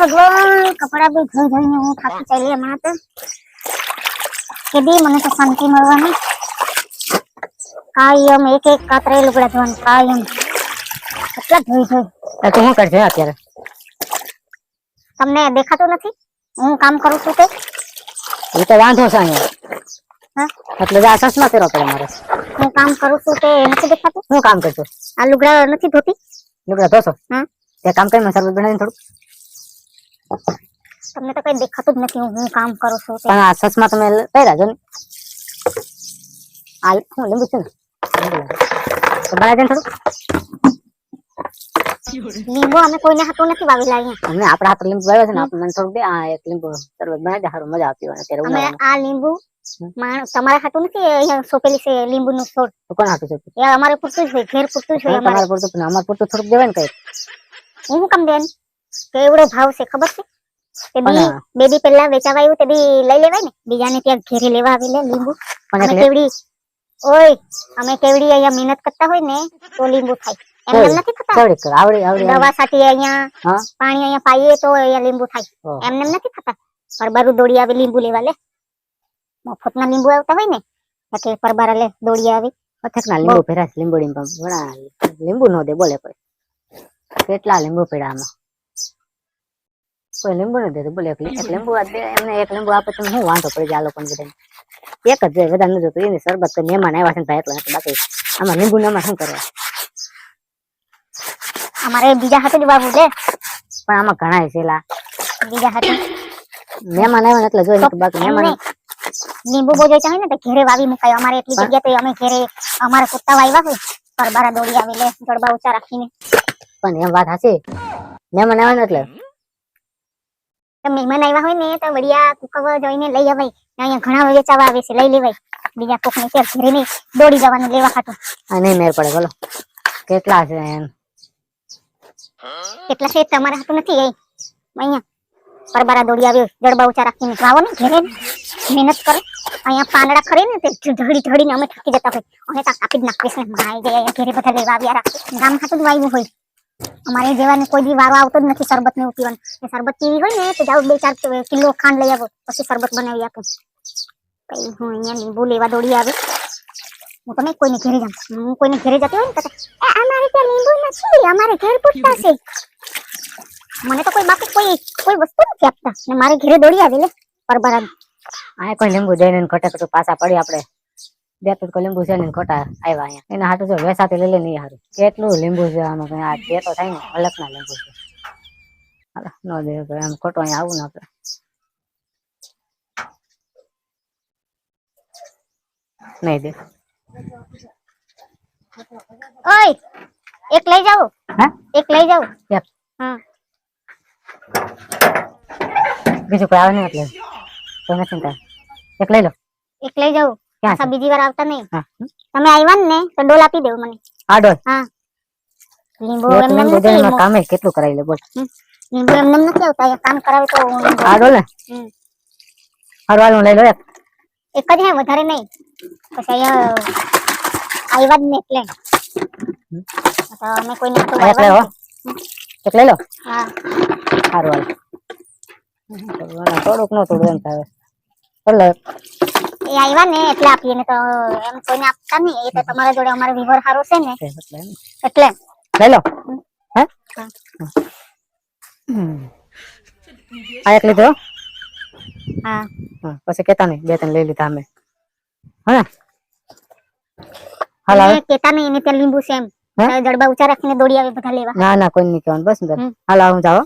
ભગવાન કપડા બી ધોઈ ધોઈને હું થાકી ચાલી હમણાં તો. કે બી મને તો શાંતિ મળવાની. કાયમ એક એક કાતરે લુગડા ધોવાનું કાયમ. એટલા ધોઈ ધોઈ. તો તું શું કરશે અત્યારે? તમને દેખાતું નથી? હું કામ કરું છું તે એ તો વાંધો છે અહીંયા. હા? એટલે આ ચશ્મા પહેરો પડે મારે. હું કામ કરું છું તે નથી દેખાતું? હું કામ કરજો. આ લુગડા નથી ધોતી? લુગડા ધોશો? હા. તે કામ કરી શરબત બનાવીને થોડું. તમને તો કઈ દેખાતું જ નથી હું કામ કરું છું પણ આ ચશ્મા તમે પહેર્યા છો ને. આ હું લીંબુ છું ને. બનાવી દે થોડું લીંબુ અમે કોઈને હાથું નથી વાવેલા લાવી અમે આપણા હાથ લીંબુ વાવ્યો છે ને આપણે મને થોડુંક દે. આ એક લીંબુ શરબત બનાવી દે સારું મજા આવતી હોય અત્યારે અમે આ લીંબુ તમારા હાથું નથી અહીંયા સોંપેલી છે લીંબુ નું છોડ. કોણ આપી છે એ અમારે પૂરતું જ હોય ઘેર પૂરતું જ હોય અમારે. પૂરતું પણ અમારે પૂરતું થોડુંક દેવાય ને કઈ. હું કામ બેન કે એવડો ભાવ છે ખબર છે? તે બી બેબી પહેલા વેચાવા આવ્યું તે બી લઈ લેવાય ને? બીજાને ત્યાં ઘેરે લેવા આવી લે લીંબુ. અમે કેવડી ઓય અમે કેવડી અહીંયા મહેનત કરતા હોય ને તો લીંબુ થાય. એમ એમ નથી થતા? કેવડી આવડી આવડી દવા સાથે અહીંયા પાણી અહીંયા પાઈએ તો અહીંયા લીંબુ થાય. એમ એમ નથી થતા? પરબારું દોડી આવે લીંબુ લેવા લે. મફતના લીંબુ આવતા હોય ને એટલે પરબાર લે દોડી આવે. પથકના લીંબુ ભેરા લીંબુ લીંબુ નો દે બોલે કોઈ. કેટલા લીંબુ પીડા આમાં? કોઈ લીંબુ નથી દેતું બોલે એક લીંબુ આ એમને એક લીંબુ આપે તો શું વાંધો પડી જાય આ લોકોને બધાને. એક જ જાય બધા નથી એની શરબત તો મહેમાન આવ્યા છે ભાઈ એટલા બાકી આમાં લીંબુ નામાં શું કરવા? અમારે બીજા હાથે જ વાવવું છે. પણ આમાં ઘણા છેલા બીજા હાથે. મહેમાન આવ્યા એટલે જોઈ ને બાકી મહેમાન લીંબુ બહુ જોઈતા હોય ને તો ઘેરે વાવી મુકાય. અમારે એટલી જગ્યા તો અમે ઘેરે અમારે કુત્તા વાવ્યા હોય પરબારા દોડી આવી લે જડબા ઊંચા રાખીને. પણ એમ વાત હશે મહેમાન આવ્યા ને એટલે તો મહેમાન આવ્યા હોય ને તો વડિયા કુકવ જોઈને લઈ અવાય અહીંયા ઘણા વેચાવા આવે છે લઈ લેવાય. બીજા કોક ને ત્યાં ઘરે નહીં દોડી જવાનું લેવા ખાતું અને મેર પડે બોલો. કેટલા છે એમ? કેટલા છે તમારા હાથું નથી એ. અહીંયા પરબારા દોડી આવ્યો જડબા ઊંચા રાખીને. આવો ને ઘેરે મહેનત કરો. અહીંયા પાંદડા ખરે ને તે ઢળી ઢળીને અમે થાકી જતા હોય. અમે તો કાપી જ નાખીશ ને માય જે અહીંયા ઘેરે બધા લેવા આવ્યા ગામ ખાતું જ વાવ્યું હોય. અમારે જેવાને કોઈ બી વારો આવતો જ નથી શરબત ને પીવાનું. એ શરબત પીવી હોય ને, તો જાવ બે ચાર કિલો ખાંડ લઈ આવો, પછી શરબત બનાવી આપું. પછી હું અહીંયા લીંબુ લેવા દોડી આવે. હું તો નહીં કોઈને ઘેરે જાઉં હું કોઈને ઘેરે જતી હોય ને અમારે ત્યાં લીંબુ નથી, અમારે ઘેર પૂછતા છે. મને તો કોઈ બાકી કોઈ કોઈ વસ્તુ નથી આપતા. મારે ઘેરે દોડી આવી લે પરબરા આ કોઈ લીંબુ જઈને ને પાછા પડી આપણે. બે તૂટકો લીંબુ છે ને ખોટા આવ્યા અહીંયા. એના હાટું જો વેસાતી લઈ લે નહીં હારું. કેટલું લીંબુ છે આમાં કઈ? આ બે તો થાય ને અલગ ના લીંબુ છે. હાલો, ન દે ખોટું અહીંયા આવું ને આપણે નહીં દે. ઓય એક લઈ જાવ હા? એક લઈ જાવ. હા. બીજું કોઈ આવે નહીં એટલે. તો નથી એક લઈ લો. એક લઈ ક્યાં પાછા બીજી વાર આવતા નહીં. તમે આવ્યા ને તો ડોલ આપી દેવું મને. આ ડોલ. હા. લીંબુ એમને નથી કામે કેટલું કરાવી લે બોલ. લીંબુ એમને નથી આવતા કામ કરાવે તો આ ડોલ ને. હમ. હારું લઈ લો એક. એક જ હે વધારે નહીં. પછી અહીંયા આવ્યા જ ને એટલે. તો અમે કોઈ તો એટલે એક લઈ લો હા. હાલ થોડુંક નો થોડું એમ થાય. એ આવ્યા ને એટલે આપીએ. ને તો એમ કોઈને આપતા નહીં. એ તો તમારા જોડે અમારો વિવર સારો છે ને. એટલે લઈ લો હે. આ એક લીધો? હા. હા, પછી કેતા નહીં. બે ત્રણ લઈ લીધા અમે. હા હાલ આવે. કેતા નહીં એને ત્યાં લીંબુ છે એમ. જડબા ઉચા રાખીને દોડી આવે બધા લેવા. ના ના કોઈ નહીં કહેવાનું. બસ હાલ આવું જાઓ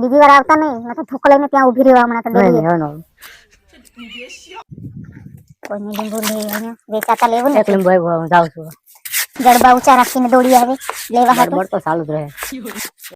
બીજી વાર આવતા નહીં. નહીં તો ધોકો લઈને ત્યાં ઊભી રહેવા હમણાં તો નહીં કોઈ કોઈને લીંબુ લે અહીંયા વેચાતા લેવું ને. એક લીંબુ આવ્યો હું જાઉં છું. જડબા ઊંચા રાખીને દોડી આવે. લેવા હાટું. તો સારું જ રહે.